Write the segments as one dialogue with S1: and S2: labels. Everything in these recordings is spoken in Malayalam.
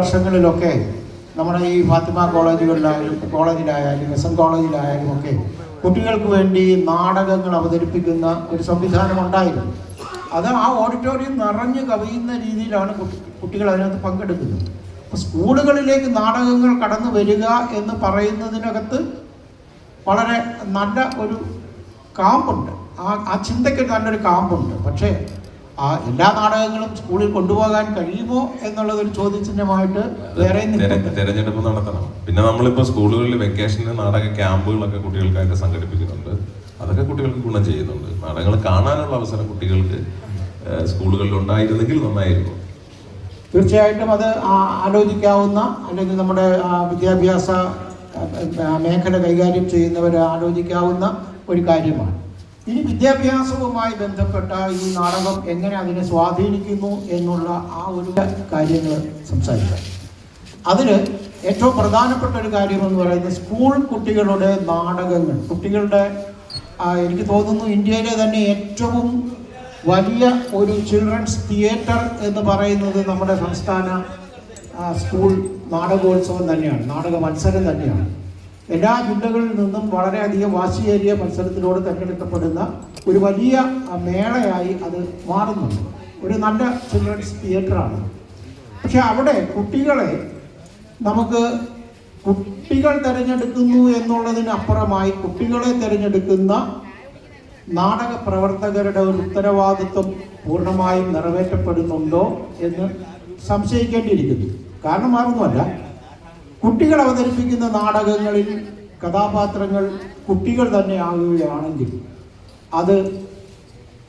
S1: വർഷങ്ങളിലൊക്കെ നമ്മുടെ ഈ ഫാത്തിമ കോളേജുകളിലായാലും കോളേജിലായാലും എസ് എൻ കോളേജിലായാലും ഒക്കെ കുട്ടികൾക്ക് വേണ്ടി നാടകങ്ങൾ അവതരിപ്പിക്കുന്ന ഒരു സംവിധാനം ഉണ്ടായിരുന്നു. അത് ആ ഓഡിറ്റോറിയം നിറഞ്ഞു കവിയുന്ന രീതിയിലാണ് കുട്ടികൾ അതിനകത്ത് പങ്കെടുക്കുന്നത്. സ്കൂളുകളിലേക്ക് നാടകങ്ങൾ കടന്നു വരിക എന്ന് പറയുന്നതിനകത്ത് വളരെ നല്ല ഒരു കാമ്പുണ്ട്. ആ ആ ചിന്തയ്ക്ക് നല്ലൊരു കാമ്പുണ്ട്. പക്ഷേ ആ എല്ലാ നാടകങ്ങളും സ്കൂളിൽ കൊണ്ടുപോകാൻ കഴിയുമോ എന്നുള്ളത് ഒരു ചോദ്യചിഹ്നമായിട്ട് വേറെ
S2: തെരഞ്ഞെടുപ്പ് നടത്തണം. പിന്നെ നമ്മളിപ്പോ സ്കൂളുകളിൽ വെക്കേഷന് നാടക ക്യാമ്പുകളൊക്കെ കുട്ടികൾക്കായിട്ട് സംഘടിപ്പിക്കുന്നുണ്ട്. അതൊക്കെ കുട്ടികൾക്ക് ഗുണം ചെയ്യുന്നുണ്ട്. നാടകങ്ങൾ കാണാനുള്ള അവസരം കുട്ടികൾക്ക് സ്കൂളുകളിൽ ഉണ്ടായിരുന്നെങ്കിൽ നന്നായിരുന്നു.
S1: തീർച്ചയായിട്ടും അത് ആലോചിക്കാവുന്ന അല്ലെങ്കിൽ നമ്മുടെ വിദ്യാഭ്യാസ മേഖല കൈകാര്യം ചെയ്യുന്നവർ ആലോചിക്കാവുന്ന ഒരു കാര്യമാണ്. ഇനി വിദ്യാഭ്യാസവുമായി ബന്ധപ്പെട്ട ഈ നാടകം എങ്ങനെ അതിനെ സ്വാധീനിക്കുന്നു എന്നുള്ള ആ ഒരു കാര്യങ്ങൾ സംസാരിക്കാം. അതിൽ ഏറ്റവും പ്രധാനപ്പെട്ട ഒരു കാര്യം എന്ന് പറയുന്നത് സ്കൂൾ കുട്ടികളുടെ നാടകങ്ങൾ. കുട്ടികളുടെ എനിക്ക് തോന്നുന്നു ഇന്ത്യയിലെ തന്നെ ഏറ്റവും വലിയ ഒരു ചിൽഡ്രൻസ് തിയേറ്റർ എന്ന് പറയുന്നത് നമ്മുടെ സംസ്ഥാന സ്കൂൾ നാടകോത്സവം തന്നെയാണ് നാടക മത്സരം തന്നെയാണ്. എല്ലാ ജില്ലകളിൽ നിന്നും വളരെയധികം വാശിയേറിയ മത്സരത്തിലൂടെ തിരഞ്ഞെടുക്കപ്പെടുന്ന ഒരു വലിയ മേളയായി അത് മാറുന്നുണ്ട്. ഒരു നല്ല ചിൽഡ്രൻസ് തിയേറ്ററാണ്. പക്ഷെ അവിടെ കുട്ടികളെ നമുക്ക് കുട്ടികൾ തിരഞ്ഞെടുക്കുന്നു എന്നുള്ളതിനപ്പുറമായി കുട്ടികളെ തിരഞ്ഞെടുക്കുന്ന നാടക പ്രവർത്തകരുടെ ഒരു ഉത്തരവാദിത്വം പൂർണമായും നിറവേറ്റപ്പെടുന്നുണ്ടോ എന്ന് സംശയിക്കേണ്ടിയിരിക്കുന്നു. കാരണം മാറുന്നുമല്ല. കുട്ടികൾ അവതരിപ്പിക്കുന്ന നാടകങ്ങളിൽ കഥാപാത്രങ്ങൾ കുട്ടികൾ തന്നെ ആകുകയാണെങ്കിൽ അത്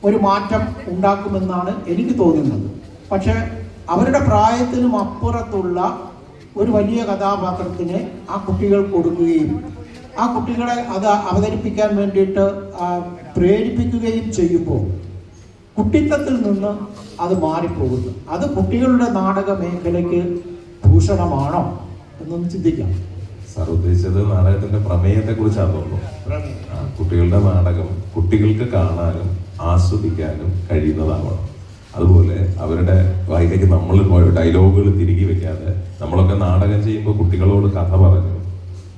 S1: ഒരു മാറ്റം ഉണ്ടാക്കുമെന്നാണ് എനിക്ക് തോന്നുന്നത്. പക്ഷേ അവരുടെ പ്രായത്തിനും അപ്പുറത്തുള്ള ഒരു വലിയ കഥാപാത്രത്തിന് ആ കുട്ടികൾ കൊടുക്കുകയും ആ കുട്ടികളെ അത് അവതരിപ്പിക്കാൻ വേണ്ടിയിട്ട് പ്രേരിപ്പിക്കുകയും ചെയ്യുമ്പോൾ കുട്ടിത്തത്തിൽ നിന്ന് അത് മാറിപ്പോകുന്നു. അത് കുട്ടികളുടെ നാടക മേഖലയ്ക്ക് ഭൂഷണമാണോ? എന്നൊന്ന് ചിന്തിക്കാം.
S2: സാർ ഉദ്ദേശിച്ചത് നാടകത്തിന്റെ പ്രമേയത്തെ കുറിച്ചാണല്ലോ കുട്ടികളുടെ നാടകം കുട്ടികൾക്ക് കാണാനും ആസ്വദിക്കാനും കഴിയുന്നതാവണം. അതുപോലെ അവരുടെ വായിലേക്ക് നമ്മൾ ഡയലോഗുകൾ തിരികെ വെക്കാതെ നമ്മളൊക്കെ നാടകം ചെയ്യുമ്പോൾ കുട്ടികളോട് കഥ പറഞ്ഞു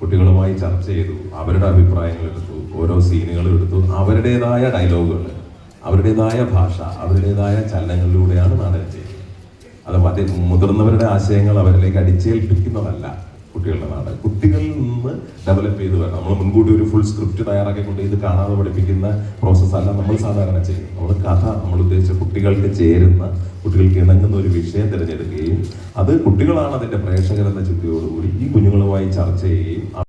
S2: കുട്ടികളുമായി ചർച്ച ചെയ്തു അവരുടെ അഭിപ്രായങ്ങൾ എടുത്തു ഓരോ സീനുകളും എടുത്തു അവരുടേതായ ഡയലോഗുകൾ അവരുടേതായ ഭാഷ അവരുടേതായ ചലനങ്ങളിലൂടെയാണ് നാടകം ചെയ്യുന്നത്. അത് മറ്റേ മുതിർന്നവരുടെ ആശയങ്ങൾ അവരിലേക്ക് അടിച്ചേൽപ്പിക്കുന്നതല്ല കുട്ടികളുടെ നാട്. കുട്ടികളിൽ നിന്ന് ഡെവലപ്പ് ചെയ്ത് വരണം. നമ്മൾ മുൻകൂട്ടി ഒരു ഫുൾ സ്ക്രിപ്റ്റ് തയ്യാറാക്കി കൊണ്ട് ഇത് കാണാതെ പഠിപ്പിക്കുന്ന പ്രോസസ്സല്ല നമ്മൾ സാധാരണ ചെയ്യും നമ്മൾ കഥ നമ്മൾ ഉദ്ദേശിച്ച കുട്ടികൾക്ക് ചേരുന്ന കുട്ടികൾക്ക് ഇണങ്ങുന്ന ഒരു വിഷയം തിരഞ്ഞെടുക്കുകയും അത് കുട്ടികളാണ് അതിന്റെ പ്രേക്ഷകരെന്ന ചിന്തയോടുകൂടി ഈ കുഞ്ഞുങ്ങളുമായി ചർച്ച ചെയ്യുകയും